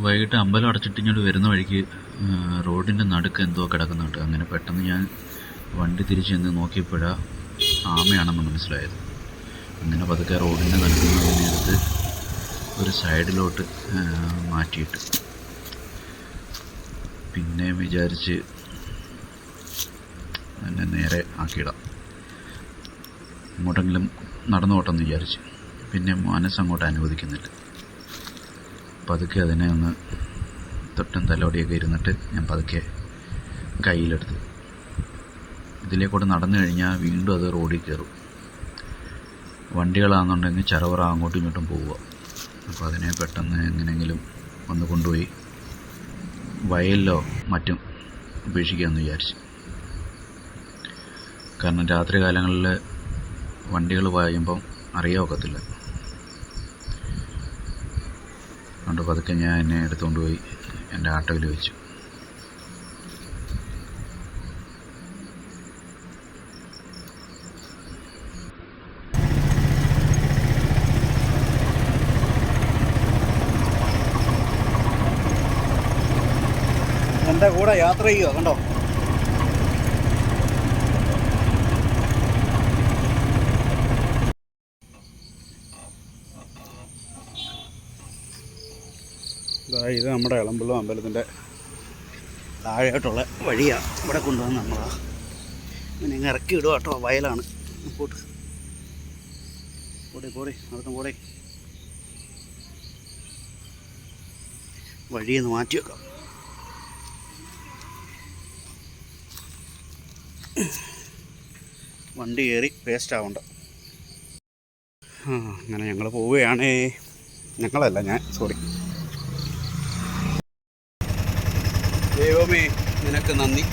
വൈകിട്ട് അമ്പലം അടച്ചിട്ട് ഇങ്ങോട്ട് വരുന്ന വഴിക്ക് റോഡിന്റെ നടുക്ക് എന്തോ കിടക്കുന്നുണ്ട്. അങ്ങനെ പെട്ടെന്ന് ഞാൻ വണ്ടി തിരിച്ച് ചെന്ന് നോക്കിയപ്പോഴാ ആമയാണെന്ന് മനസ്സിലായത്. അങ്ങനെ പതുക്കെ റോഡിന്റെ നടുക്ക് എടുത്ത് ഒരു സൈഡിലോട്ട് മാറ്റിയിട്ട്. പിന്നെ വിചാരിച്ച് എന്നെ നേരെ ആക്കിയിടാം. അങ്ങോട്ടെങ്കിലും നടന്നു പോട്ടെന്ന് വിചാരിച്ച്. പിന്നെ മനസ്സങ്ങോട്ട് അനുവദിക്കുന്നില്ല. പതുക്കെ അതിനെ ഒന്ന് തൊട്ടും തലോടിയൊക്കെ ഇരുന്നിട്ട് ഞാൻ പതുക്കെ കയ്യിലെടുത്തു. ഇതിലേക്കൂടെ നടന്നു കഴിഞ്ഞാൽ വീണ്ടും അത് റോഡിൽ കയറും. വണ്ടികളാണെന്നുണ്ടെങ്കിൽ ചറവറ അങ്ങോട്ടും ഇങ്ങോട്ടും പോവുക. അപ്പോൾ അതിനെ പെട്ടെന്ന് എങ്ങനെയെങ്കിലും ഒന്ന് കൊണ്ടുപോയി വയലിലോ മറ്റും ഉപേക്ഷിക്കാമെന്ന് വിചാരിച്ചു. കാരണം രാത്രി കാലങ്ങളിൽ വണ്ടികൾ പായുമ്പം അറിയാൻ ഒക്കത്തില്ല. അതുകൊണ്ട് പതുക്കെ ഞാൻ എന്നെ എടുത്തുകൊണ്ട് പോയി എന്റെ ആട്ടോയിൽ വെച്ചു. എന്റെ കൂടെ യാത്ര ചെയ്യുക കണ്ടോ? ഇതാ നമ്മുടെ ഇളമ്പുള്ള അമ്പലത്തിന്റെ താഴെയായിട്ടുള്ള വഴിയാണ് ഇവിടെ കൊണ്ടുവന്ന് നമ്മളാണ് ഇങ്ങനെ ഇങ്ങ് ഇറക്കി ഇടുക കേട്ടോ വയലാണ്. പോട്ട്. പോടെ പോടെ നടത്തും പോടെ. ഒന്ന് മാറ്റി വെക്കാം. വണ്ടി കയറി വേസ്റ്റ് ആവണ്ട. അങ്ങനെ ഞങ്ങൾ പോവുകയാണേ. ഞങ്ങളല്ല ഞാൻ സോറി. ദൈവമേ നിനക്ക് നന്ദി.